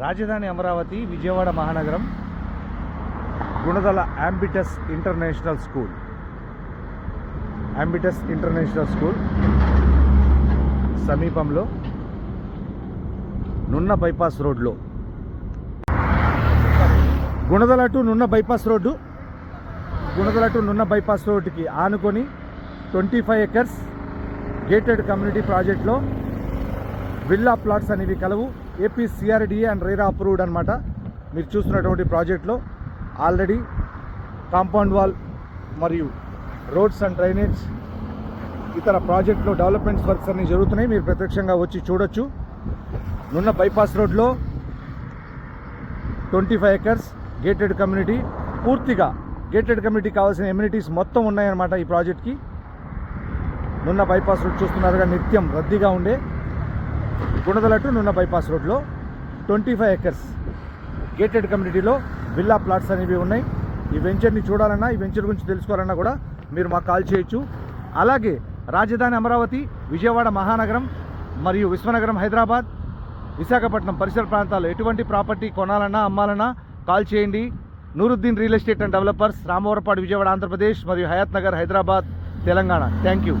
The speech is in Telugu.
రాజధాని అమరావతి విజయవాడ మహానగరం Gunadala Ambitus international school Ambitus international school సమీపంలో నున్న బైపాస్ రోడ్లో. Gunadala to Nunna bypass road Gunadala to Nunna bypass రోడ్డుకి ఆనుకొని twenty five acres gated community ప్రాజెక్ట్లో విల్లా ప్లాట్స్ అనేవి కలవు. AP CRDA and RERA approved అనమాట మీరు చూస్తున్నటువంటి ప్రాజెక్ట్లో ఆల్రెడీ కాంపౌండ్ వాల్ మరియు రోడ్స్ అండ్ డ్రైనేజ్ ఇతర ప్రాజెక్టులో డెవలప్మెంట్స్ వర్క్స్ అన్ని జరుగుతున్నాయి. మీరు ప్రత్యక్షంగా వచ్చి చూడొచ్చు. నున్న బైపాస్ రోడ్లో twenty five acres gated community. పూర్తిగా గేటెడ్ కమ్యూనిటీ కావాల్సిన ఎమ్యూనిటీస్ మొత్తం ఉన్నాయన్నమాట ఈ ప్రాజెక్ట్కి. నున్న బైపాస్ రోడ్ చూస్తున్నారుగా నిత్యం రద్దీగా ఉండే. గుణదలటు నున్న బైపాస్ రోడ్లో ట్వంటీ ఫైవ్ ఎకర్స్ గేటెడ్ కమ్యూనిటీలో విల్లా ప్లాట్స్ అనేవి ఉన్నాయి. ఈ వెంచర్ని చూడాలన్నా ఈ వెంచర్ గురించి తెలుసుకోవాలన్నా కూడా మీరు మాకు కాల్ చేయొచ్చు. అలాగే రాజధాని అమరావతి విజయవాడ మహానగరం మరియు విశ్వనగరం హైదరాబాద్ విశాఖపట్నం పరిసర ప్రాంతాల్లో ఎటువంటి ప్రాపర్టీ కొనాలన్నా అమ్మాలన్నా కాల్ చేయండి. Nooruddin real estate and developers Ramavarappadu Vijayawada Andhra Pradesh మరియు హయాత్ నగర్ హైదరాబాద్ తెలంగాణ. Thank you.